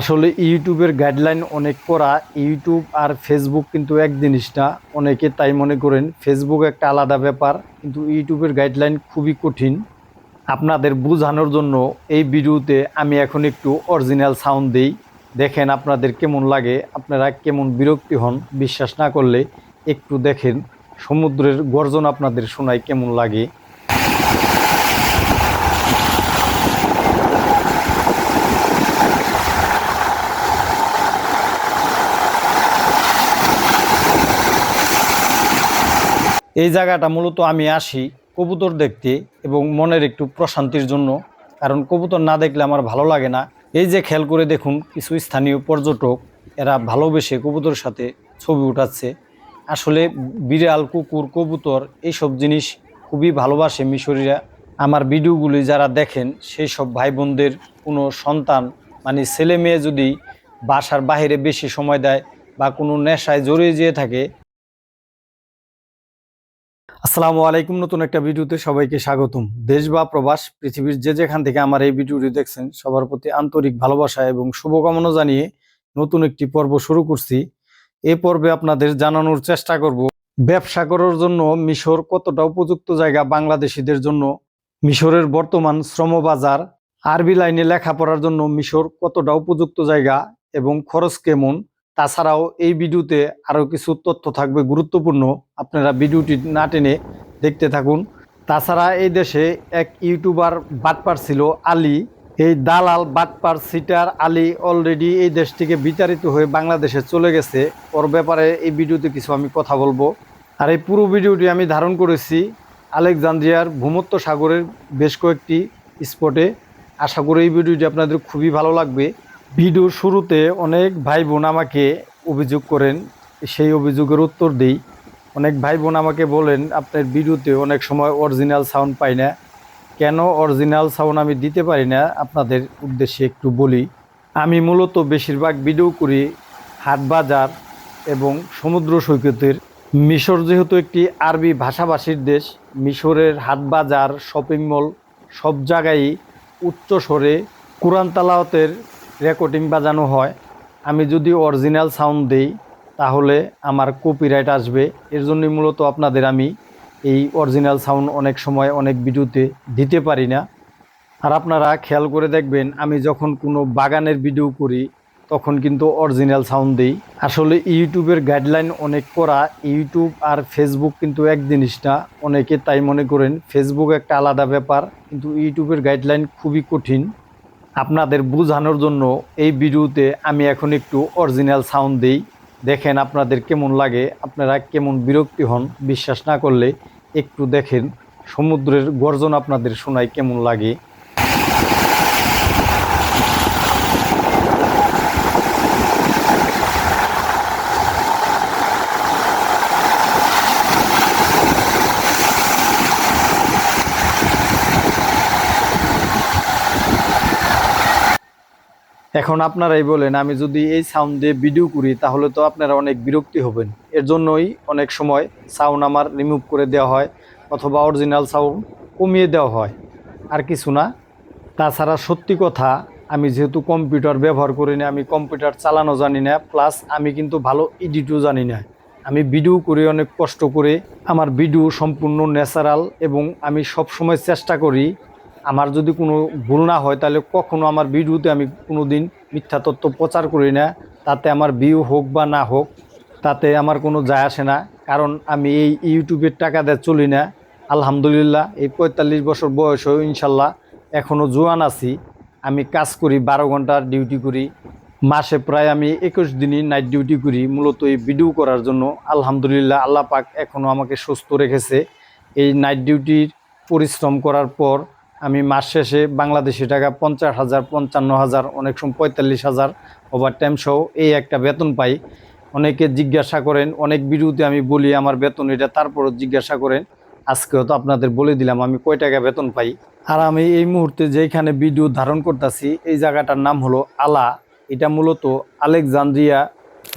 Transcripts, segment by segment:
আসলে ইউটিউবের গাইডলাইন অনেক করা, ইউটিউব আর ফেসবুক কিন্তু এক জিনিস না। অনেকে তাই মনে করেন ফেসবুক একটা আলাদা ব্যাপার, কিন্তু ইউটিউবের গাইডলাইন খুবই কঠিন। আপনাদের বোঝানোর জন্য এই ভিডিওতে আমি এখন একটু অরিজিনাল সাউন্ড দিই। দেখেন আপনাদের কেমন লাগে, আপনারা কেমন বিরক্তি হন, বিশ্বাস না করলে একটু দেখেন। সমুদ্রের গর্জন আপনাদের শোনায় কেমন লাগে। এই জায়গাটা মূলত আমি আসি কবুতর দেখতে এবং মনের একটু প্রশান্তির জন্য, কারণ কবুতর না দেখলে আমার ভালো লাগে না। এই যে খেয়াল করে দেখুন, কিছু স্থানীয় পর্যটক, এরা ভালোবেসে কবুতরের সাথে ছবি উঠাচ্ছে। আসলে বিড়াল, কুকুর, কবুতর এইসব জিনিস খুবই ভালোবাসে মিশরীরা। আমার ভিডিওগুলি যারা দেখেন সেই সব ভাই বোনদের কোনো সন্তান মানে ছেলে মেয়ে যদি বাসার বাইরে বেশি সময় দেয় বা কোনো নেশায় জড়িয়ে যেয়ে থাকে আসসালামু আলাইকুম। নতুন একটা ভিডিওতে সবাইকে স্বাগতম। দেশ বা প্রবাস, পৃথিবীর যে যেখান থেকে আমার এই ভিডিওটি দেখছেন, সবার প্রতি আন্তরিক ভালোবাসা এবং শুভকামনা জানিয়ে নতুন একটি পর্ব শুরু করছি। এ পর্বে আপনাদের জানানোর চেষ্টা করব, ব্যবসা করার জন্য মিশর কতটা উপযুক্ত জায়গা বাংলাদেশিদের জন্য, মিশরের বর্তমান শ্রমবাজার, আরবি লাইনে লেখাপড়ার জন্য মিশর কতটা উপযুক্ত জায়গা এবং খরচ কেমন তাছাড়াও এই ভিডিওতে আরও কিছু তথ্য থাকবে গুরুত্বপূর্ণ, আপনারা ভিডিওটি না টেনে দেখতে থাকুন। তাছাড়া এই দেশে এক ইউটিউবার বাটপার ছিল আলী। এই দালাল বাটপার সিটার আলী অলরেডি এই দেশ থেকে বিতাড়িত হয়ে বাংলাদেশে চলে গেছে। ওর ব্যাপারে এই ভিডিওতে কিছু আমি কথা বলব। আর এই পুরো ভিডিওটি আমি ধারণ করেছি আলেকজান্দ্রিয়ার ভূমত্ব সাগরের বেশ কয়েকটি স্পটে আশা করি এই ভিডিওটি আপনাদের খুবই ভালো লাগবে। ভিডিওর শুরুতে অনেক ভাই বোন আমাকে অভিযোগ করেন, সেই অভিযোগের উত্তর দিই। অনেক ভাই বোন আমাকে বলেন, আপনার ভিডিওতে অনেক সময় অরিজিনাল সাউন্ড পাই না। কেন অরিজিনাল সাউন্ড আমি দিতে পারি না? আপনাদের উদ্দেশ্যে একটু বলি। আমি মূলত বেশিরভাগ ভিডিও করি হাট বাজার এবং সমুদ্র সৈকতের। মিশর যেহেতু একটি আরবি ভাষাভাষীর দেশ, মিশরের হাট বাজার শপিং মল সব জায়গায় উচ্চ স্বরে কোরআন তালাওয়াতের রেকর্ডিং বাজানো হয়। আমি যদি অরিজিনাল সাউন্ড দেই, তাহলে আমার কপিরাইট আসবে। এর জন্যই মূলত আপনাদের আমি এই অরিজিনাল সাউন্ড অনেক সময় অনেক ভিডিওতে দিতে পারি না। আর আপনারা খেয়াল করে দেখবেন, আমি যখন কোনো বাগানের ভিডিও করি, তখন কিন্তু অরিজিনাল সাউন্ড দিই। আসলে ইউটিউবের গাইডলাইন অনেক করা ইউটিউব আর ফেসবুক কিন্তু এক জিনিস না অনেকে তাই মনে করেন ফেসবুক একটা আলাদা ব্যাপার, কিন্তু ইউটিউবের গাইডলাইন খুবই কঠিন। আপনাদের বোঝানোর জন্য এই ভিডিওতে আমি এখন একটু অরিজিনাল সাউন্ড দিই। দেখেন আপনাদের কেমন লাগে, আপনারা কেমন বিরক্তি হন, বিশ্বাস না করলে একটু দেখেন। সমুদ্রের গর্জন আপনাদের শোনায় কেমন লাগে। এখন আপনারাই বলেন, আমি যদি এই সাউন্ড দিয়ে ভিডিও করি, তাহলে তো আপনারা অনেক বিরক্তি হবেন। এর জন্যই অনেক সময় সাউন্ড আমার রিমুভ করে দেওয়া হয়, অথবা অরিজিনাল সাউন্ড কমিয়ে দেওয়া হয়। আর কিছু না। তাছাড়া সত্যি কথা, আমি যেহেতু কম্পিউটার ব্যবহার করি না, আমি কম্পিউটার চালানো জানি না প্লাস আমি কিন্তু ভালো এডিটও জানি না। আমি ভিডিও করে, অনেক কষ্ট করে। আমার ভিডিও সম্পূর্ণ ন্যাচারাল এবং আমি সব সময় চেষ্টা করি আমার যদি কোনো ভুল না হয়, তাহলে কখনো আমার ভিডিওতে আমি কোনো দিন মিথ্যা তথ্য প্রচার করি না। তাতে আমার ভিউ হোক বা না হোক, তাতে আমার কোনো যায় আসে না। কারণ আমি এই ইউটিউবের টাকা দিয়ে চলি না। আলহামদুলিল্লাহ, এই পঁয়তাল্লিশ বছর বয়সেও ইনশাল্লাহ এখনও জোয়ান আছি। আমি কাজ করি, বারো ঘণ্টার ডিউটি করি। মাসে প্রায় আমি একুশ দিনই নাইট ডিউটি করি, মূলত এই ভিডিও করার জন্য। আলহামদুলিল্লাহ, আল্লাহ পাক এখনও আমাকে সুস্থ রেখেছে। এই নাইট ডিউটির পরিশ্রম করার পর আমি মাস শেষে বাংলাদেশি টাকা পঞ্চাশ হাজার, পঞ্চান্ন হাজার, অনেক সময় পঁয়তাল্লিশ হাজার ওভার টাইম সহ এই একটা বেতন পাই। অনেকে জিজ্ঞাসা করেন, অনেক বিরুদ্ধে আমি বলি আমার বেতন এটা, তারপরও জিজ্ঞাসা করেন। আজকেও তো আপনাদের বলে দিলাম, আমি কয় টাকা বেতন পাই? আর আমি এই মুহূর্তে যেখানে ভিডিও ধারণ করতেছি, এই জায়গাটার নাম হলো আলা। এটা মূলত আলেকজান্দ্রিয়া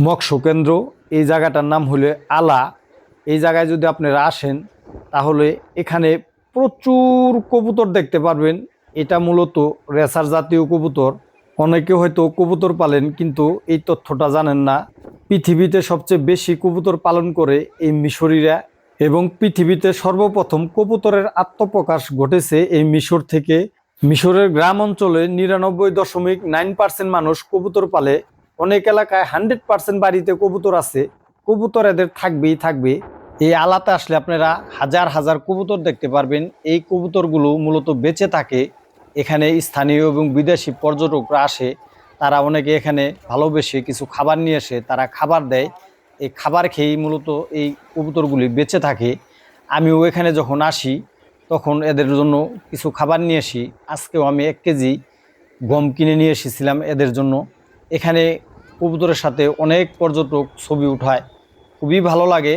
মৎস্য কেন্দ্র। এই জায়গাটার নাম হলো আলা। এই জায়গায় যদি আপনারা আসেন, তাহলে এখানে প্রচুর কবুতর দেখতে পারবেন। এটা মূলত রেসার জাতীয় কবুতর। অনেকে হয়তো কবুতর পালেন, কিন্তু এই তথ্যটা জানেন না। পৃথিবীতে সবচেয়ে বেশি কবুতর পালন করে এই মিশরীরা এবং পৃথিবীতে সর্বপ্রথম কবুতরের আত্মপ্রকাশ ঘটেছে এই মিশর থেকে। মিশরের গ্রাম অঞ্চলে নিরানব্বই দশমিক নাইন পার্সেন্ট মানুষ কবুতর পালে। অনেক এলাকায় হান্ড্রেড পার্সেন্ট বাড়িতে কবুতর আছে। কবুতর এদের থাকবেই থাকবে। এই আলাতে আসলে আপনারা হাজার হাজার কবুতর দেখতে পারবেন। এই কবুতরগুলো মূলত বেঁচে থাকে এখানে স্থানীয় এবং বিদেশি পর্যটকরা আসে। তারা অনেকে এখানে ভালোবেসে কিছু খাবার নিয়ে আসে, তারা খাবার দেয়। এই খাবার খেয়েই মূলত এই কবুতরগুলি বেঁচে থাকে। আমিও এখানে যখন আসি, তখন এদের জন্য কিছু খাবার নিয়ে আসি। আজকেও আমি এক কেজি গম কিনে নিয়ে এসেছিলাম এদের জন্য। এখানে কবুতরের সাথে অনেক পর্যটক ছবি উঠায়। খুবই ভালো লাগে।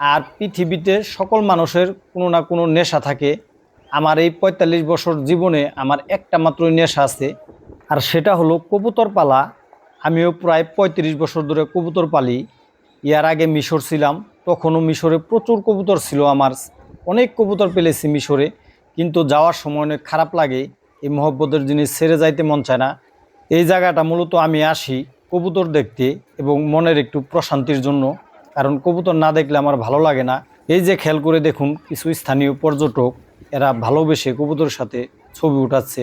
আর পৃথিবীতে সকল মানুষের কোনো না কোনো নেশা থাকে। আমার এই পঁয়তাল্লিশ বছর জীবনে আমার একটা মাত্র নেশা আছে, আর সেটা হলো কবুতর পালা। আমিও প্রায় পঁয়ত্রিশ বছর ধরে কবুতর পালি। ইয়ার আগে মিশর ছিলাম, তখনও মিশরে প্রচুর কবুতর ছিল আমার। অনেক কবুতর পেলেছি মিশরে, কিন্তু যাওয়ার সময় অনেক খারাপ লাগে, এই মহব্বতের জিনিস ছেড়ে যাইতে মন চায় না। এই জায়গাটা মূলত আমি আসি কবুতর দেখতে এবং মনের একটু প্রশান্তির জন্য। কারণ কবুতর না দেখলে আমার ভালো লাগে না। এই যে খেয়াল করে দেখুন, কিছু স্থানীয় পর্যটক, এরা ভালোবেসে কবুতরের সাথে ছবি উঠাচ্ছে।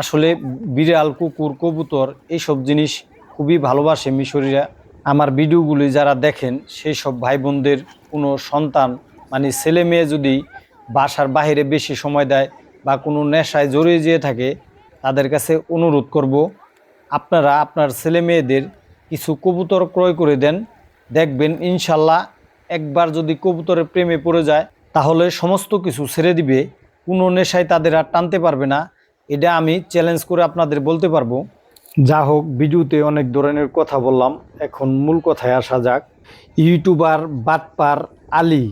আসলে বিড়াল, কুকুর, কবুতর, এইসব জিনিস খুবই ভালোবাসে মিশরীরা। আমার ভিডিওগুলি যারা দেখেন সেই সব ভাই বোনদের কোনো সন্তান মানে ছেলে মেয়ে যদি বাসার বাইরে বেশি সময় দেয় বা কোনো নেশায় জড়িয়ে যেয়ে থাকে, তাদের কাছে অনুরোধ করব, আপনারা আপনার ছেলে মেয়েদের কিছু কবুতর ক্রয় করে দেন। দেখবেন ইনশাল্লাহ একবার যদি কবুতরের প্রেমে পড়ে যায়, তাহলে সমস্ত কিছু ছেড়ে দিবে, কোনো নেশায় তাদের আর টানতে পারবে না। এটা আমি চ্যালেঞ্জ করে আপনাদের বলতে পারব। যা হোক, ভিডিওতে অনেক ধরনের কথা বললাম। এখন মূল কথায় আসা যাক। ইউটিউবার বাটপার আলী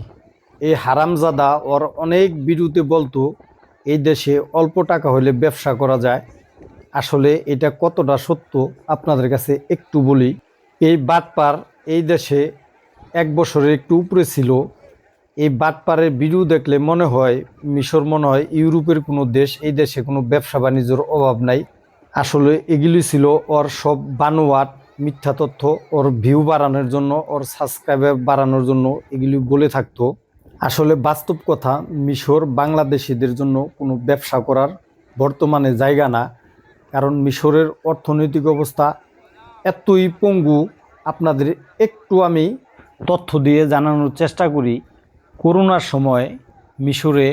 এই হারামজাদা ওর অনেক ভিডিওতে বলতো, এই দেশে অল্প টাকা হলে ব্যবসা করা যায়। আসলে এটা কতটা সত্য, আপনাদের কাছে একটু বলি। এই বাটপার এই দেশে এক বছরের একটু উপরে ছিল। এই বাটপারের ভিডিও দেখলে মনে হয়, মিশর মনে হয় ইউরোপের কোনো দেশ, এই দেশে কোনো ব্যবসা বাণিজ্যর অভাব নাই। আসলে এগুলি ছিল ওর সব বানোয়াট, মিথ্যা তথ্য, ওর ভিউ বাড়ানোর জন্য, ওর সাবস্ক্রাইবার বাড়ানোর জন্য এগুলি বলে থাকতো। আসলে বাস্তব কথা, মিশর বাংলাদেশিদের জন্য কোনো ব্যবসা করার বর্তমানে জায়গা না, কারণ মিশরের অর্থনৈতিক অবস্থা এতই পঙ্গু আপনাদের একটু আমি তথ্য দিয়ে জানানোর চেষ্টা করি। করোনার সময় মিশরে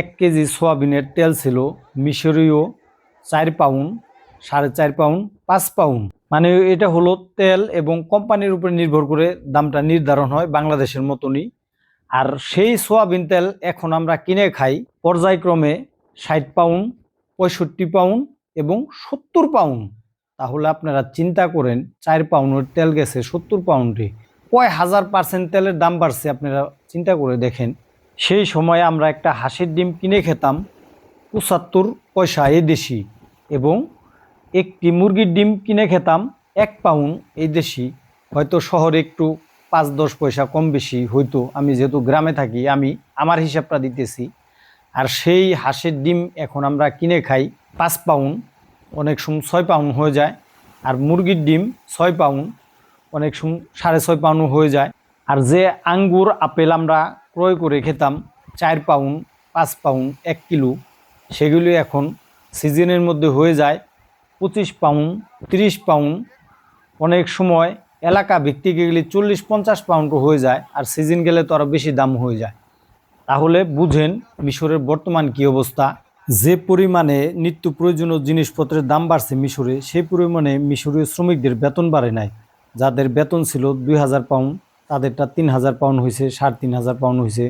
এক কেজি সোয়াবিনের তেল ছিল মিশরীয় চার পাউন্ড, সাড়ে চার পাউন্ড, পাঁচ পাউন্ড। মানে এটা হলো তেল এবং কোম্পানির উপরে নির্ভর করে দামটা নির্ধারণ হয় বাংলাদেশের মতনই। আর সেই সোয়াবিন তেল এখন আমরা কিনে খাই পর্যায়ক্রমে ষাট পাউন্ড, পঁয়ষট্টি পাউন্ড এবং সত্তর পাউন্ড। তাহলে আপনারা চিন্তা করেন, চার পাউন্ডের তেল গেছে, সত্তর পাউন্ডে। কয় হাজার পার্সেন্ট তেলের দাম বাড়ছে আপনারা চিন্তা করে দেখেন। সেই সময় আমরা একটা হাঁসের ডিম কিনে খেতাম, পঁচাত্তর পয়সা এ দেশি এবং একটি মুরগির ডিম কিনে খেতাম এক পাউন্ড এই দেশি। হয়তো শহরে একটু পাঁচ দশ পয়সা কম বেশি হয়তো আমি যেহেতু গ্রামে থাকি, আমি আমার হিসাবটা দিতেছি। আর সেই হাঁসের ডিম এখন আমরা কিনে খাই পাঁচ পাউন্ড অনেক সময় ছয় পাউন্ড হয়ে যায়। আর মুরগির ডিম ছয় পাউন্ড, অনেক সময় সাড়ে ছয় পাউন্ড হয়ে যায়। আর যে আঙ্গুর, আপেল আমরা ক্রয় করে খেতাম, চার পাউন্ড, পাঁচ পাউন্ড, এক কিলো, সেগুলি এখন সিজনের মধ্যে হয়ে যায়। পঁচিশ পাউন্ড, তিরিশ পাউন্ড, অনেক সময় এলাকা ভিত্তিক এগুলি চল্লিশ, পঞ্চাশ পাউন্ড হয়ে যায় আর সিজন গেলে তো আরও বেশি দাম হয়ে যায়। তাহলে বুঝেন মিশরের বর্তমান কী অবস্থা। যে পরিমাণে নিত্য প্রয়োজনীয় জিনিসপত্রের দাম বাড়ছে মিশরে, সেই পরিমাণে মিশরীয় শ্রমিকদের বেতন বাড়ে নাই। যাদের বেতন ছিল দুই হাজার পাউন্ড, তাদেরটা তিন হাজার পাউন্ড হয়েছে, সাড়ে তিন হাজার পাউন্ড হয়েছে।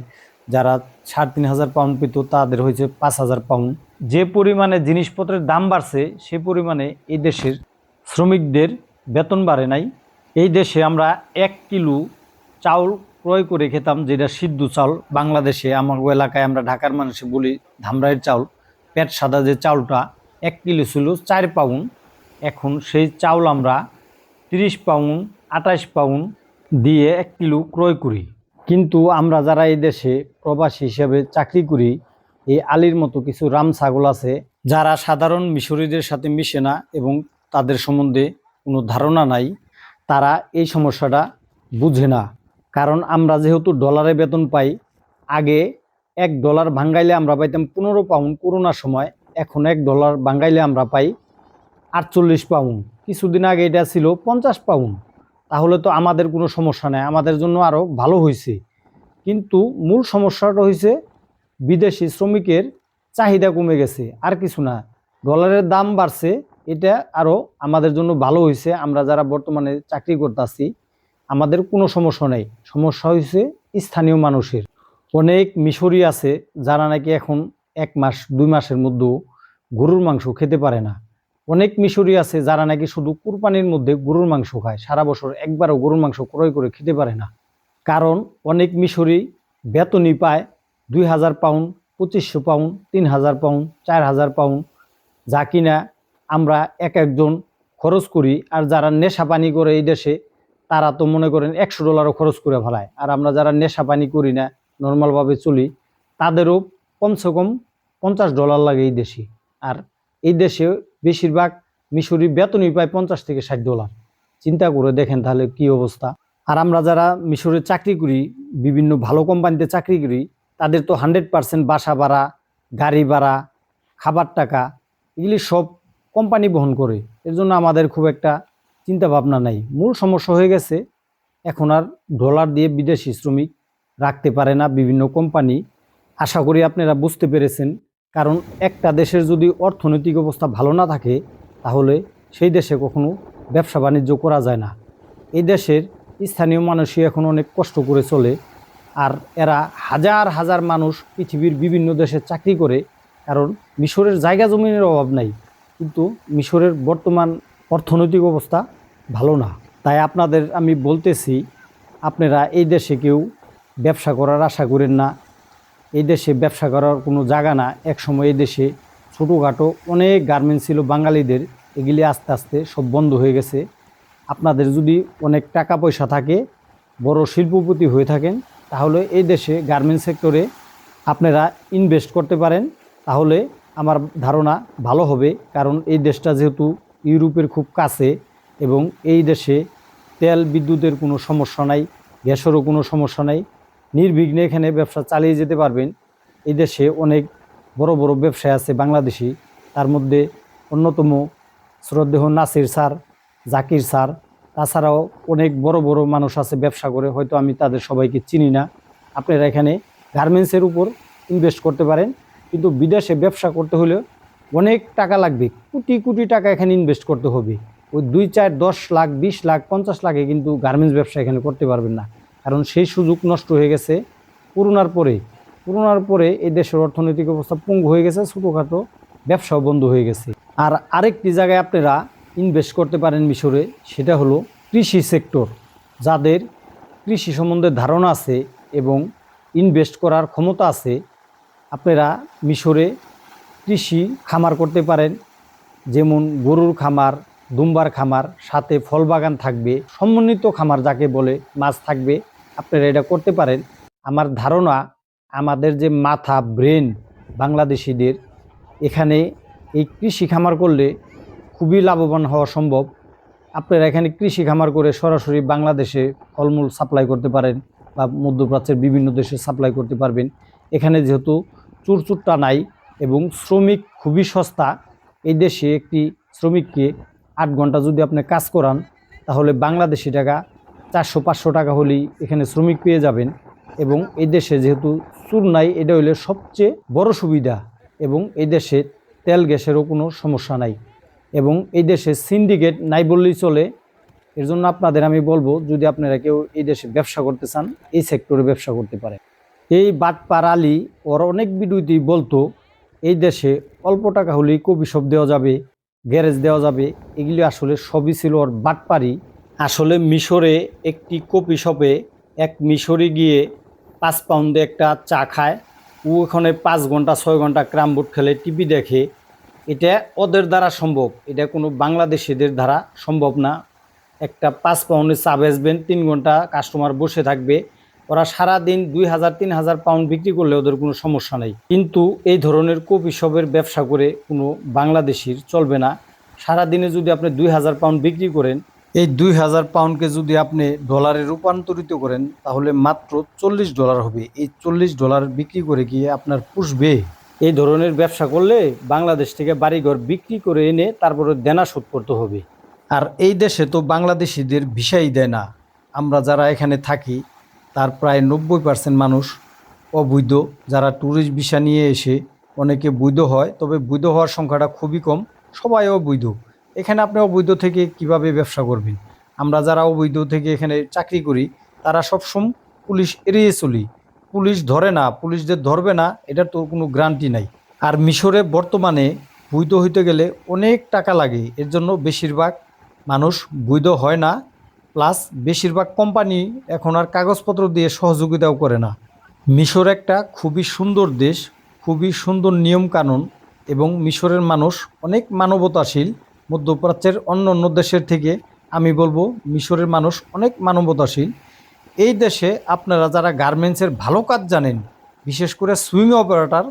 যারা সাড়ে তিন হাজার পাউন্ড পেত, তাদের হয়েছে পাঁচ হাজার পাউন্ড। যে পরিমাণে জিনিসপত্রের দাম বাড়ছে, সে পরিমাণে এই দেশের শ্রমিকদের বেতন বাড়ে নাই। এই দেশে আমরা এক কিলো চাউল ক্রয় করে খেতাম, যেটা সিদ্ধ চাউল। বাংলাদেশে, আমার এলাকায় আমরা ঢাকার মানুষে বলি ধামরাইয়ের চাউল। পেট সাদা যে চাউলটা, এক কিলো ছিল চার পাউন্ড। এখন সেই চাউল আমরা তিরিশ পাউন্ড, আঠাশ পাউন্ড দিয়ে এক কিলো ক্রয় করি। কিন্তু আমরা যারা এই দেশে প্রবাসী হিসেবে চাকরি করি, এই আলির মতো কিছু রাম ছাগল আছে, যারা সাধারণ মিশরীদের সাথে মিশে না এবং তাদের সম্বন্ধে কোনো ধারণা নাই, তারা এই সমস্যাটা বুঝে না। কারণ আমরা যেহেতু ডলারে বেতন পাই, আগে এক ডলার ভাঙ্গাইলে আমরা পাইতাম পনেরো পাউন্ড করোনার সময়। এখন এক ডলার ভাঙ্গাইলে আমরা পাই আটচল্লিশ পাউন্ড কিছুদিন আগে এটা ছিল পঞ্চাশ পাউন্ড তাহলে তো আমাদের কোনো সমস্যা নেই, আমাদের জন্য আরও ভালো হয়েছে কিন্তু মূল সমস্যাটা হয়েছে বিদেশি শ্রমিকের চাহিদা কমে গেছে, আর কিছু না। ডলারের দাম বাড়ছে, এটা আরও আমাদের জন্য ভালো হয়েছে আমরা যারা বর্তমানে চাকরি করতেছি, আমাদের কোনো সমস্যা নেই। সমস্যা হয়েছে স্থানীয় মানুষের। অনেক মিশরি আছে যারা নাকি এখন এক মাস, দুই মাসের মধ্যেও গরুর মাংস খেতে পারে না। অনেক মিশরি আছে যারা নাকি শুধু কুরবানির মধ্যে গরুর মাংস খায়, সারা বছর একবারও গরুর মাংস ক্রয় করে খেতে পারে না। কারণ অনেক মিশরি বেতনই পায় দুই হাজার পাউন্ড, পঁচিশশো পাউন্ড, তিন হাজার পাউন্ড, চার হাজার পাউন্ড, যা কিনা আমরা এক একজন খরচ করি। আর যারা নেশা পানি করে এই দেশে, তারা তো মনে করেন একশো ডলারও খরচ করে ফেলায়। আর আমরা যারা নেশা পানি করি না নর্মালভাবে চলি, তাদেরও কমসে কম পঞ্চাশ ডলার লাগে এই দেশে। আর এই দেশে বেশিরভাগ মিশরি বেতনই পায় পঞ্চাশ থেকে ষাট ডলার। চিন্তা করে দেখেন তাহলে কি অবস্থা। আর আমরা যারা মিশরে চাকরি করি, বিভিন্ন ভালো কোম্পানিতে চাকরি করি, তাদের তো হান্ড্রেড পার্সেন্ট বাসা ভাড়া, গাড়ি ভাড়া, খাবার টাকা, এগুলি সব কোম্পানি বহন করে। এর জন্য আমাদের খুব একটা চিন্তা ভাবনা নাই। মূল সমস্যা হয়ে গেছে, এখন আর ডলার দিয়ে বিদেশি শ্রমিক রাখতে পারে না বিভিন্ন কোম্পানি। আশা করি আপনারা বুঝতে পেরেছেন। কারণ একটা দেশের যদি অর্থনৈতিক অবস্থা ভালো না থাকে, তাহলে সেই দেশে কখনো ব্যবসা বাণিজ্য করা যায় না। এই দেশের স্থানীয় মানুষই এখন অনেক কষ্ট করে চলে। আর এরা হাজার হাজার মানুষ পৃথিবীর বিভিন্ন দেশে চাকরি করে। কারণ মিশরের জায়গা জমিনের অভাব নাই। কিন্তু মিশরের বর্তমান অর্থনৈতিক অবস্থা ভালো না। তাই আপনাদের আমি বলতেছি, আপনারা এই দেশে কেউ ব্যবসা করার আশা করেন না। এই দেশে ব্যবসা করার কোনো জায়গা না। এক সময় এই দেশে ছোটোখাটো অনেক গার্মেন্টস ছিল বাঙালিদের। এগুলি আস্তে আস্তে সব বন্ধ হয়ে গেছে। আপনাদের যদি অনেক টাকা পয়সা থাকে, বড় শিল্পপতি হয়ে থাকেন, তাহলে এই দেশে গার্মেন্টস সেক্টরে আপনারা ইনভেস্ট করতে পারেন। তাহলে আমার ধারণা ভালো হবে। কারণ এই দেশটা যেহেতু ইউরোপের খুব কাছে এবং এই দেশে তেল বিদ্যুতের কোনো সমস্যা নাই, গ্যাসেরও কোনো সমস্যা নাই নির্বিঘ্নে এখানে ব্যবসা চালিয়ে যেতে পারবেন। এই দেশে অনেক বড় বড় ব্যবসায় আছে, বাংলাদেশি। তার মধ্যে অন্যতম শ্রদ্ধেহ নাসির স্যার, জাকির স্যার। তাছাড়াও অনেক বড় বড় মানুষ আছে ব্যবসা করে, হয়তো আমি তাদের সবাইকে চিনি না। আপনারা এখানে গার্মেন্টসের উপর ইনভেস্ট করতে পারেন। কিন্তু বিদেশে ব্যবসা করতে হলে অনেক টাকা লাগবে, কোটি কোটি টাকা এখানে ইনভেস্ট করতে হবে। ওই দুই চার দশ লাখ, বিশ লাখ, পঞ্চাশ লাখে কিন্তু গার্মেন্টস ব্যবসা এখানে করতে পারবেন না। কারণ সেই সুযোগ নষ্ট হয়ে গেছে করোনার পরে। করোনার পরে এই দেশের অর্থনৈতিক অবস্থা পঙ্গু হয়ে গেছে, ছোটোখাটো ব্যবসাও বন্ধ হয়ে গেছে। আর আরেকটি জায়গায় আপনারা ইনভেস্ট করতে পারেন মিশরে, সেটা হলো কৃষি সেক্টর। যাদের কৃষি সম্বন্ধে ধারণা আছে এবং ইনভেস্ট করার ক্ষমতা আছে, আপনারা মিশরে কৃষি খামার করতে পারেন। যেমন গরুর খামার, দুম্বার খামার, সাথে ফল বাগান থাকবে, সমন্বিত খামার যাকে বলে মাছ থাকবে। আপনারা এটা করতে পারেন। আমার ধারণা আমাদের যে মাথা, ব্রেন বাংলাদেশিদের, এখানে এই কৃষি খামার করলে খুবই লাভবান হওয়া সম্ভব। আপনারা এখানে কৃষি খামার করে সরাসরি বাংলাদেশে ফলমূল সাপ্লাই করতে পারেন বা মধ্যপ্রাচ্যের বিভিন্ন দেশে সাপ্লাই করতে পারবেন। এখানে যেহেতু চুরচুরটা নাই এবং শ্রমিক খুবই সস্তা, এই দেশে একটি শ্রমিককে আট ঘণ্টা যদি আপনি কাজ করান, তাহলে বাংলাদেশি টাকা চারশো পাঁচশো টাকা হলেই এখানে শ্রমিক পেয়ে যাবেন এবং এই দেশে যেহেতু চুর নাই, এটা হইলে সবচেয়ে বড় সুবিধা এবং এই দেশে তেল গ্যাসেরও কোনো সমস্যা নাই এবং এই দেশে সিন্ডিকেট নাই বললেই চলে। এর জন্য আপনাদের আমি বলব, যদি আপনারা কেউ এই দেশে ব্যবসা করতে চান, এই সেক্টরে ব্যবসা করতে পারে এই বাটপার আলী, ওর অনেক ভিডিওতেই বলতো, এই দেশে অল্প টাকা হলেই কবি সব দেওয়া যাবে, গ্যারেজ দেওয়া যাবে, এগুলি আসলে সবই ছিল ওর বাটপারি। আসলে মিশরে একটি কপি শপে এক মিশরে গিয়ে পাঁচ পাউন্ডে একটা চা খায়। ও ওখানে পাঁচ ঘণ্টা, ছয় ঘণ্টা ক্রাম বোর্ড খেলে টিভি দেখে। এটা ওদের দ্বারা সম্ভব। এটা কোনো বাংলাদেশিদের দ্বারা সম্ভব না। একটা পাঁচ পাউন্ডে চা বেচবেন, তিন ঘণ্টা কাস্টমার বসে থাকবে। ওরা সারা দিন দুই হাজার, তিন হাজার পাউন্ড বিক্রি করলে ওদের কোনো সমস্যা নেই। কিন্তু এই ধরনের কপি শপের ব্যবসা করে কোনো বাংলাদেশির চলবে না। সারা দিনে যদি আপনি দুই হাজার পাউন্ড বিক্রি করেন এই দুই হাজার পাউন্ডকে যদি আপনি ডলারে রূপান্তরিত করেন, তাহলে মাত্র চল্লিশ ডলার হবে। এই চল্লিশ ডলার বিক্রি করে গিয়ে আপনার পুষবে। এই ধরনের ব্যবসা করলে বাংলাদেশ থেকে বাড়িঘর বিক্রি করে এনে তারপরে দেনা শোধ করতে হবে। আর এই দেশে তো বাংলাদেশিদের ভিসাই দেয় না। আমরা যারা এখানে থাকি, তার প্রায় নব্বই পার্সেন্ট মানুষ অবৈধ। যারা ট্যুরিস্ট ভিসা নিয়ে এসে অনেকে বৈধ হয়, তবে বৈধ হওয়ার সংখ্যাটা খুবই কম। সবাই অবৈধ। এখানে আপনি অবৈধ থেকে কীভাবে ব্যবসা করবেন? আমরা যারা অবৈধ থেকে এখানে চাকরি করি, তারা সবসময় পুলিশ এড়িয়ে চলি। পুলিশ ধরে না, পুলিশদের ধরবে না এটার তো কোনো গ্রান্টি নাই। আর মিশরে বর্তমানে বৈধ হইতে গেলে অনেক টাকা লাগে, এর জন্য বেশিরভাগ মানুষ বৈধ হয় না। প্লাস বেশিরভাগ কোম্পানি এখন আর কাগজপত্র দিয়ে সহযোগিতাও করে না। মিশর একটা খুবই সুন্দর দেশ, খুবই সুন্দর নিয়মকানুন এবং মিশরের মানুষ অনেক মানবতাশীল। মধ্যপ্রাচ্যের অন্য অন্য দেশের থেকে আমি বলব মিশরের মানুষ অনেক মানবতাশীল। এই দেশে আপনারা যারা গার্মেন্টসের ভালো কাজ জানেন, বিশেষ করে সুইং অপারেটর,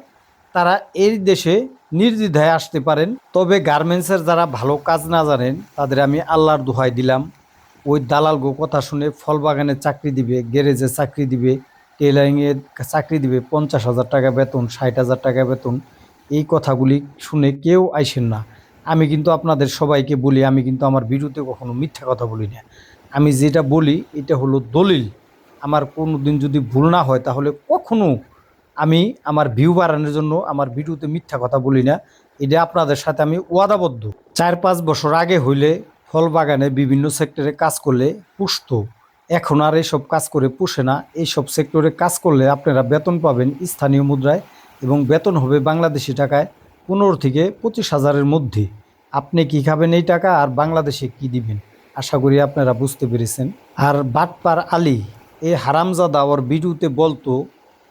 তারা এই দেশে নির্দ্বিধায় আসতে পারেন। তবে গার্মেন্টসের যারা ভালো কাজ না জানেন, তাদের আমি আল্লাহর দোহাই দিলাম। ওই দালাল গো কথা শুনে ফল বাগানে চাকরি দিবে, গ্যারেজে চাকরি দিবে টেলারিংয়ে চাকরি দিবে, পঞ্চাশ হাজার টাকা বেতন, ষাট হাজার টাকা বেতন, এই কথাগুলি শুনে কেউ আইসেন না। আমি কিন্তু আপনাদের সবাইকে বলি, আমি কিন্তু আমার ভিডিওতে কখনো মিথ্যা কথা বলি না। আমি যেটা বলি, এটা হলো দলিল। আমার কোনো দিন যদি ভুল না হয়, তাহলে কখনো আমি আমার ভিউ বাড়ানোর জন্য আমার ভিডিওতে মিথ্যা কথা বলি না। এটা আপনাদের সাথে আমি ওয়াদাবদ্ধ। চার পাঁচ বছর আগে হইলে ফল বাগানে বিভিন্ন সেক্টরে কাজ করলে পুষতো। এখন আর এইসব কাজ করে পুষে না। এইসব সেক্টরে কাজ করলে আপনারা বেতন পাবেন স্থানীয় মুদ্রায় এবং বেতন হবে বাংলাদেশি টাকায় পনেরো থেকে পঁচিশ হাজারের মধ্যে। আপনি কি খাবেন এই টাকা আর বাংলাদেশে কি দিবেন? আশা করি আপনারা বুঝতে পেরেছেন। আর বাটপার আলী এই হারামজাদা ওর ভিডিওতে বলতো,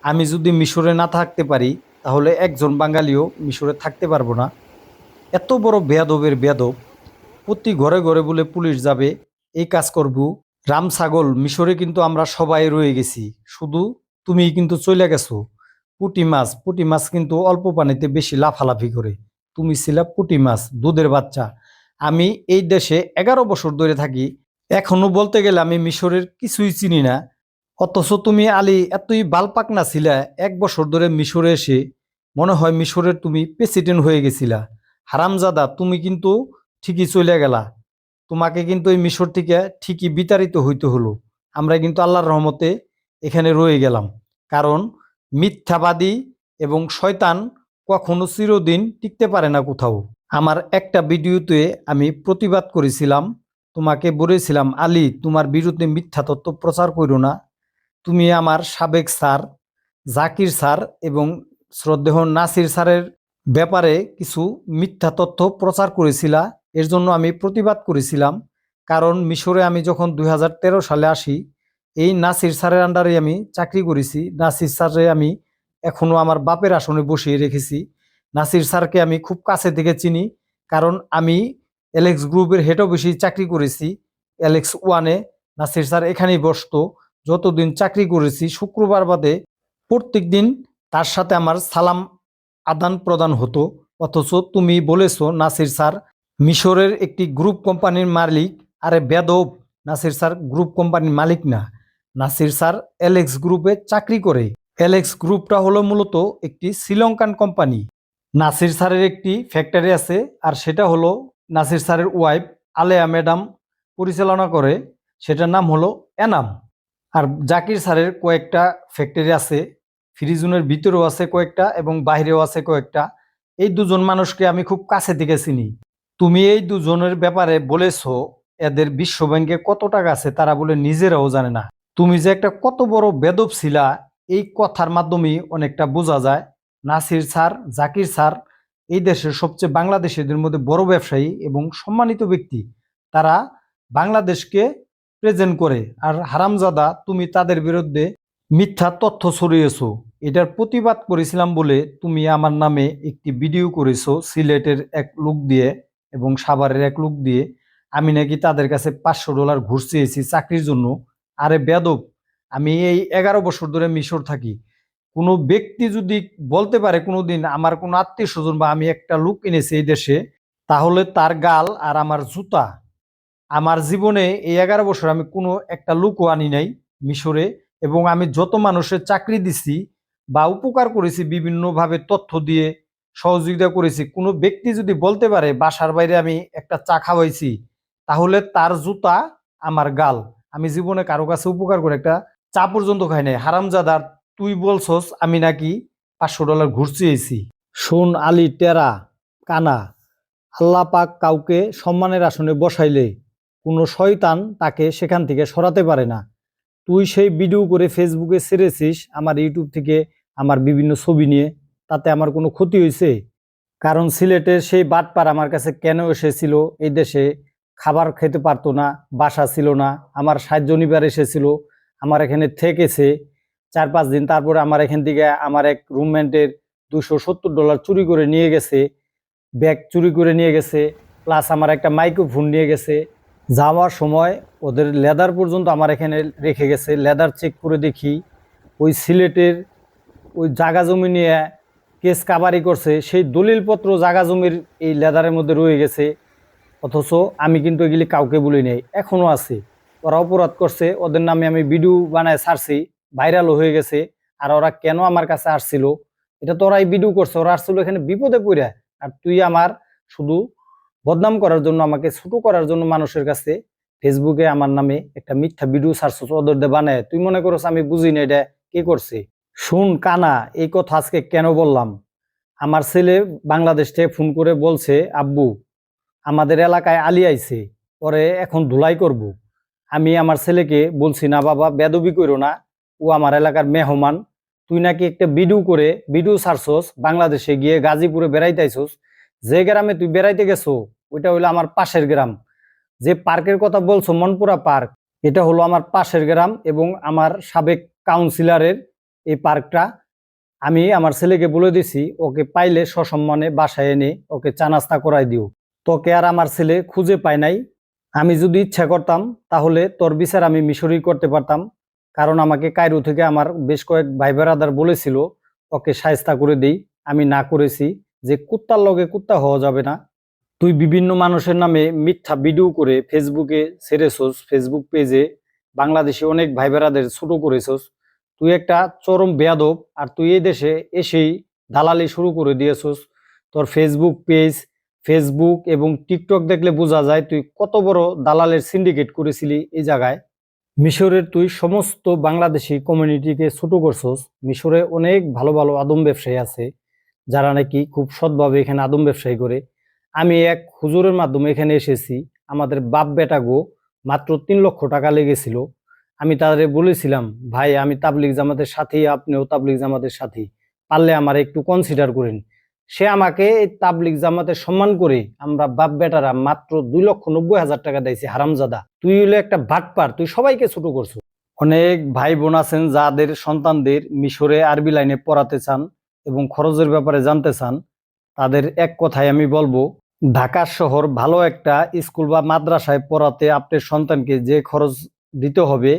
আমি যদি মিশরে না থাকতে পারি, তাহলে একজন বাঙালিও মিশরে থাকতে পারব না। এত বড় বেয়াদবের বেয়াদব, প্রতি ঘরে ঘরে বলে পুলিশ যাবে, এই কাজ করব। রাম ছাগল, মিশরে কিন্তু আমরা সবাই রয়ে গেছি। শুধু তুমি কিন্তু চলে গেছো। পুটি মাছ পুটি মাছ কিন্তু অল্প পানিতে বেশি লাফালাফি করে। তুমি ছিলা পুটি মাছ, দুধের বাচ্চা। আমি এই দেশে এগারো বছর ধরে থাকি। এখনও বলতে গেলে আমি মিশরের কিছুই চিনি না। অথচ তুমি আলী, এতই বালপাক না ছিলা, এক বছর ধরে মিশরে এসে মনে হয় মিশরের তুমি প্রেসিডেন্ট হয়ে গেছিলা। হারামজাদা, তুমি কিন্তু ঠিকই চলে গেলা। তোমাকে কিন্তু এই মিশর থেকে ঠিকই বিতাড়িত হইতে হলো। আমরা কিন্তু আল্লাহর রহমতে এখানে রয়ে গেলাম। কারণ মিথ্যাবাদী এবং শয়তান কখনো চিরদিন টিকতে পারে না কোথাও। আমার একটা ভিডিওতে আমি প্রতিবাদ করেছিলাম। তোমাকে বলেছিলাম, আলী, তোমার বিরুদ্ধে মিথ্যা তথ্য প্রচার করো না। তুমি আমার সাবেক স্যার, জাকির স্যার এবং শ্রদ্ধেহ নাসির স্যারের ব্যাপারে কিছু মিথ্যা তথ্য প্রচার করেছিলা। এর জন্য আমি প্রতিবাদ করেছিলাম। কারণ মিশরে আমি যখন দু হাজার তেরো সালে আসি, এই নাসির স্যারের আন্ডারে আমি চাকরি করেছি। নাসির স্যারে আমি এখনও আমার বাপের আসনে বসিয়ে রেখেছি। নাসির স্যারকে আমি খুব কাছে থেকে চিনি, কারণ আমি এলেক্স গ্রুপের হেড অফিসে চাকরি করেছি। এলেক্স ওয়ানে নাসির স্যার এখানেই বসত। যতদিন চাকরি করেছি, শুক্রবার বাদে প্রত্যেক দিন তার সাথে আমার সালাম আদান প্রদান হতো। অথচ তুমি বলেছ, নাসির স্যার মিশরের একটি গ্রুপ কোম্পানির মালিক। আরে বেদব, নাসির স্যার গ্রুপ কোম্পানির মালিক না। নাসির স্যার এলেক্স গ্রুপে চাকরি করে। এলেক্স গ্রুপটা হলো মূলত একটি শ্রীলঙ্কান কোম্পানি নাসির স্যারের একটি ফ্যাক্টরি আছে আর সেটা হলো নাসির স্যারের ওয়াইফ আলেয়া ম্যাডাম পরিচালনা করে, সেটার নাম হলো এনাম। আর জাকির স্যারের কয়েকটা ফ্যাক্টরি আছে, ফ্রিজুনের ভিতরেও আছে কয়েকটা এবং বাইরেও আছে কয়েকটা। এই দুজন মানুষকে আমি খুব কাছে থেকে চিনি। তুমি এই দুজনের ব্যাপারে বলেছ, এদের বিশ্ব ব্যাংকে কত টাকা আছে তারা বলে নিজেরাও জানে না। তুমি যে একটা কত বড় বেদব ছিলা এই কথার মাধ্যমেই অনেকটা বোঝা যায়। নাসির স্যার, জাকির স্যার এই দেশের সবচেয়ে বাংলাদেশিদের মধ্যে বড় ব্যবসায়ী এবং সম্মানিত ব্যক্তি। তারা বাংলাদেশকে প্রেজেন্ট করে। আর হারামজাদা, তুমি তাদের বিরুদ্ধে মিথ্যা তথ্য ছড়িয়েছো। এটার প্রতিবাদ করেছিলাম বলে তুমি আমার নামে একটি ভিডিও করেছ সিলেটের এক লোক দিয়ে এবং সাভারের এক লোক দিয়ে। আমি নাকি তাদের কাছে পাঁচশো ডলার ঘুষ চেয়েছি চাকরির জন্য। আরে বেদব আমি এই এগারো বছর ধরে মিশর থাকি। কোনো ব্যক্তি যদি বলতে পারে কোনো দিন আমার কোনো আত্মীয় স্বজন বা আমি একটা লুক এনেছি এই দেশে, তাহলে তার গাল আর আমার জুতা, আমার জীবনে এই এগারো বছর আমি কোনো একটা লুকও আনি নাই মিশরে এবং আমি যত মানুষের চাকরি দিছি বা উপকার করেছি, বিভিন্নভাবে তথ্য দিয়ে সহযোগিতা করেছি, কোনো ব্যক্তি যদি বলতে পারে বাসার বাইরে আমি একটা চা খাওয়াইছি, তাহলে তার জুতা, আমার গাল। আমি জীবনে কারও কাছে উপকার করে একটা চা পর্যন্ত খাই নাই। হারামজাদার তুই বলছস আমি নাকি পাঁচশো ডলার ঘুষ চেয়েছি শোন আলী, টেরা, কানা, আল্লাহ পাক কাউকে সম্মানের আসনে বসাইলে কোনো শয়তান তাকে সেখান থেকে সরাতে পারে না। তুই সেই ভিডিও করে ফেসবুকে ছেড়েছিস আমার ইউটিউব থেকে আমার বিভিন্ন ছবি নিয়ে, তাতে আমার কোনো ক্ষতি হয়েছে কারণ সিলেটের সেই বাটপার আমার কাছে কেন এসেছিল? এই দেশে খাবার খেতে পারতো না, বাসা ছিল না, আমার সাহায্য নিবার এসেছিল আমার এখানে থেকেছে। চার পাঁচ দিন তারপরে আমার এখান থেকে আমার এক রুমমেন্টের দুশো সত্তর ডলার চুরি করে নিয়ে গেছে। ব্যাগ চুরি করে নিয়ে গেছে, প্লাস আমার একটা মাইক্রোফোন নিয়ে গেছে। যাওয়ার সময় ওদের লেদার পর্যন্ত আমার এখানে রেখে গেছে। লেদার চেক করে দেখি, ওই সিলেটের ওই জাগা জমি নিয়ে কেস কাবারি করছে। সেই দলিলপত্র জাগা জমির এই লেদারের মধ্যে রয়ে গেছে। অথচ আমি কিন্তু এগুলি কাউকে বলি নাই এখনও আছে। ওরা অপরাধ করছে, ওদের নামে আমি ভিডিও বানায় ছাড়ছি ভাইরালও হয়ে গেছে, আর ওরা কেন আমার কাছে আসছিল? এটা তো ওরাই ভিডিও করছে, ওরা আসছিল এখানে বিপদে পড়ে আর তুই আমার শুধু বদনাম করার জন্য, আমাকে ছোট করার জন্য মানুষের কাছে ফেসবুকে আমার নামে একটা মিথ্যা ভিডিও ছাড়ছো ওদের দিয়ে বানায়। তুই মনে করছ আমি বুঝি না এটা কে করছে? শুন কানা, এই কথা আজকে কেন বললাম? আমার ছেলে বাংলাদেশ থেকে ফোন করে বলছে, আব্বু, আমাদের এলাকায় আলী আইছে, পরে এখন ধুলাই করব। আমি আমার ছেলেকে বলছি, না বাবা, বেদবি করো না। ও আমার এলাকার মেহমান। তুই নাকি একটা ভিডিও করে ভিডিও ছাড়ছস, বাংলাদেশে গিয়ে গাজীপুরে বেড়াইতে আইছস। যে গ্রামে তুই বেড়াইতে গেছো, ওইটা হলো আমার পাশের গ্রাম। যে পার্কের কথা বলছো, মনপুরা পার্ক, এটা হলো আমার পাশের গ্রাম এবং আমার সাবেক কাউন্সিলরের এই পার্কটা। আমি আমার ছেলেকে বলে দিছি, ওকে পাইলে সসম্মানে বাসায় এনে ওকে চা নাস্তা করাই দিও। তোকে আর আমার ছেলে খুঁজে পায় নাই। আমি যদি ইচ্ছা করতাম, তাহলে তোর বিচার আমি মিশরি করতে পারতাম। কারণ আমাকে কায়রো থেকে আমার বেশ কয়েক ভাই বেড়াদার বলেছিল ওকে সায়স্তা করে দেই, আমি না করেছি যে কুত্তার লগে কুত্তা হওয়া যাবে না। তুই বিভিন্ন মানুষের নামে মিথ্যা ভিডিও করে ফেসবুকে ছেড়েছোস। ফেসবুক পেজে বাংলাদেশে অনেক ভাই বেড়াদের ছোট করেছোস। তুই একটা চরম বেয়াদব আর তুই এই দেশে এসেই দালালি শুরু করে দিয়েছোস। তোর ফেসবুক পেজ ফেসবুক এবং টিকটক দেখলে বোঝা যায় তুই কত বড় দালালের সিন্ডিকেট করেছিলি এই জায়গায়। মিশরের তুই সমস্ত বাংলাদেশি কমিউনিটিকে ছোট করছস। মিশরে অনেক ভালো ভালো আদম ব্যবসায়ী আছে, যারা নাকি খুব সৎভাবে এখানে আদম ব্যবসায়ী করে। আমি এক হুজুরের মাধ্যমে এখানে এসেছি, আমাদের বাপ বেটা গো মাত্র তিন লক্ষ টাকা লেগেছিল। আমি তাদের বলেছিলাম, ভাই, আমি তাবলিক জামাতের সাথেই, আপনিও তাবলিক জামাতের সাথেই, পারলে আমার একটু কনসিডার করেন। সে আমাকে তাবলিক জামাতের সম্মান করে আমরা বাপ বেটারা মাত্র দুই লক্ষ নব্বই হাজার টাকা দিয়েছি, হারামজাদা। তুই হলো একটা ভাটপার, তুই সবাইকে ছোট করছ। অনেক ভাই বোন আছেন যাদের সন্তানদের মিশরে আরবি লাইনে পড়াতে চান এবং খরচের ব্যাপারে জানতে চান, তাদের এক কথায় আমি বলব, ঢাকা শহর ভালো একটা স্কুল বা মাদ্রাসায় পড়াতে আপনার সন্তানকে যে খরচ দিতে হবে,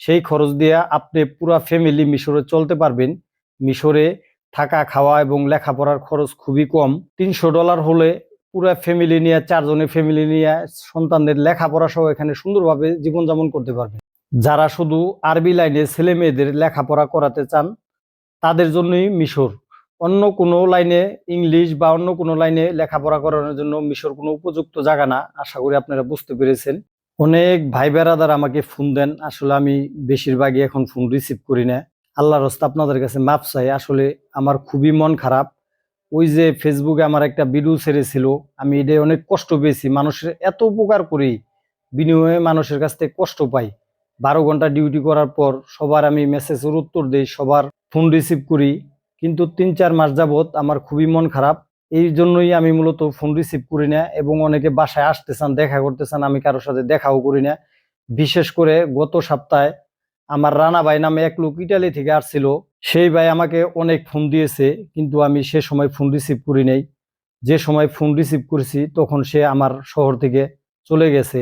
সেই খরচ দিয়ে আপনি পুরা ফ্যামিলি মিশরে চলতে পারবেন। মিশরে থাকা, খাওয়া এবং লেখাপড়ার খরচ খুবই কম। তিনশো ডলার হলে পুরা ফ্যামিলি নিয়ে, চারজনের ফ্যামিলি নিয়ে সন্তানদের লেখাপড়া সহ এখানে সুন্দরভাবে জীবনযাপন করতে পারবে। যারা শুধু আরবি লাইনে ছেলে মেয়েদের লেখাপড়া করাতে চান, তাদের জন্যই মিশর। অন্য কোনো লাইনে ইংলিশ বা অন্য কোনো লাইনে লেখাপড়া করানোর জন্য মিশর কোনো উপযুক্ত জায়গা না, আশা করি আপনারা বুঝতে পেরেছেন। অনেক ভাই বেড়াদার আমাকে ফোন দেন, আসলে আমি বেশিরভাগই এখন ফোন রিসিভ করি না। আল্লাহর হস্তে আপনাদের কাছে মাপ চাই। আসলে আমার খুবই মন খারাপ। ওই যে ফেসবুকে আমার একটা ভিডিও ছেড়েছিল, আমি এটা অনেক কষ্ট পেয়েছি। মানুষের এত উপকার করি, বিনিময়ে মানুষের কাছ থেকে কষ্ট পাই। বারো ঘণ্টা ডিউটি করার পর সবার আমি মেসেজের উত্তর দিই, সবার ফোন রিসিভ করি। কিন্তু তিন চার মাস যাবত আমার খুবই মন খারাপ। এই জন্যই আমি মূলত ফোন রিসিভ করি না এবং অনেকে বাসায় আসতে চান, দেখা করতে চান, আমি কারোর সাথে দেখাও করি না। বিশেষ করে গত সপ্তাহে আমার রানা ভাই নামে এক লোক ইটালি থেকে আসছিল। সেই ভাই আমাকে অনেক ফোন দিয়েছে, কিন্তু আমি সে সময় ফোন রিসিভ করি নাই। যে সময় ফোন রিসিভ করেছি, তখন সে আমার শহর থেকে চলে গেছে।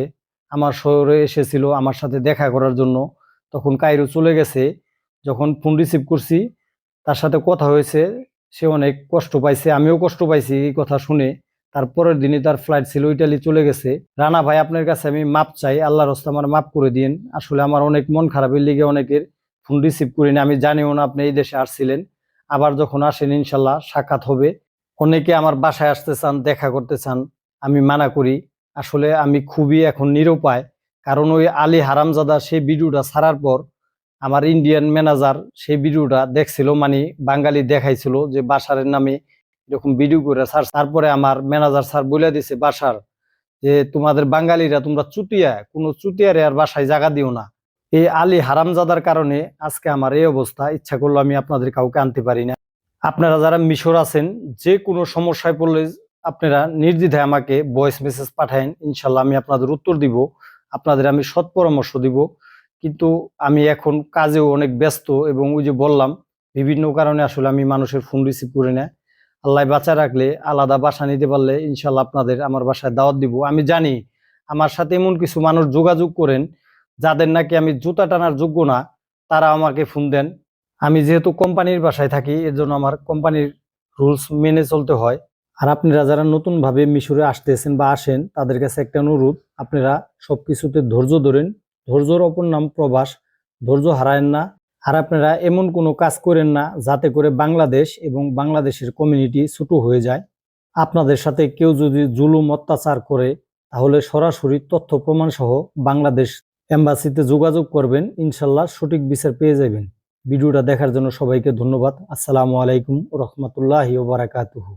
আমার শহরে এসেছিল আমার সাথে দেখা করার জন্য। তখন কায়রো চলে গেছে। যখন ফোন রিসিভ করছি, তার সাথে কথা হয়েছে, সে অনেক কষ্ট পাইছে, আমিও কষ্ট পাইছি এই কথা শুনে। তারপরের দিনই তার ফ্লাইট ছিল ইটালি চলে গেছে। রানা ভাই, আপনার কাছে আমি মাপ চাই, আল্লাহর হস্তে আমার মাপ করে দিন আসলে আমার অনেক মন খারাপের লিগে অনেকের ফোন রিসিভ করিনি, আমি জানিও না আপনি এই দেশে আসছিলেন। আবার যখন আসেন, ইনশাল্লাহ সাক্ষাৎ হবে। অনেকে আমার বাসায় আসতে চান, দেখা করতে চান, আমি মানা করি। আসলে আমি খুবই এখন নিরুপায়, কারণ ওই আলী হারামজাদা সেই ভিডিওটা ছাড়ার পর আমার ইন্ডিয়ান ম্যানেজার সেই ভিডিওটা দেখছিল মানে বাঙালি দেখাইছিল যে বাসারের নামে এরকম ভিডিও করে, স্যার, তারপরে আমার ম্যানেজার স্যার বলে দিছে বাসার যে, তোমাদের বাঙালিরা তোমরা চুটিয়া কোনো চুটিয়ারে আর বাসায় জায়গা দিও না। এই আলী হারামজাদার কারণে আজকে আমার এই অবস্থা, ইচ্ছা করল আমি আপনাদের কাউকে আনতে পারি না। আপনারা যারা মিশর আছেন, যে কোনো সমস্যায় পড়লে আপনারা নির্দ্বিধায় আমাকে ভয়েস মেসেজ পাঠায়েন, ইনশাল্লাহ আমি আপনাদের উত্তর দিব, আপনাদের আমি সৎ পরামর্শ দিব। কিন্তু আমি এখন কাজেও অনেক ব্যস্ত এবং ওই যে বললাম, বিভিন্ন কারণে আসলে আমি মানুষের ফোন রিসিভ করে না। আল্লাহ বাঁচা রাখলে, আলাদা বাসা নিতে পারলে ইনশাল্লাহ আপনাদের আমার বাসায় দাওয়াত দিব। আমি জানি আমার সাথে এমন কিছু মানুষ যোগাযোগ করেন যাদের নাকি আমি জুতা টানার যোগ্য না, তারা আমাকে ফোন দেন। আমি যেহেতু কোম্পানির বাসায় থাকি এর জন্য আমার কোম্পানির রুলস মেনে চলতে হয়। আর আপনারা যারা নতুনভাবে মিশরে আসতেছেন বা আসেন, তাদের কাছে একটা অনুরোধ, আপনারা সব কিছুতে ধৈর্য ধরেন। ধৈর্যর অপর নাম প্রবাস, ধৈর্য হারায়েন না। আর আপনারা এমন কোনো কাজ করেন না যাতে করে বাংলাদেশ এবং বাংলাদেশের কমিউনিটি ছোট হয়ে যায়। আপনাদের সাথে কেউ যদি জুলুম, অত্যাচার করে, তাহলে সরাসরি তথ্য প্রমাণ সহ বাংলাদেশ এম্বাসিতে যোগাযোগ করবেন। ইনশাল্লাহ সঠিক বিচার পেয়ে যাবেন। ভিডিওটা দেখার জন্য সবাইকে ধন্যবাদ। আসসালামু আলাইকুম রহমতুল্লাহি ওবরাকাতুহু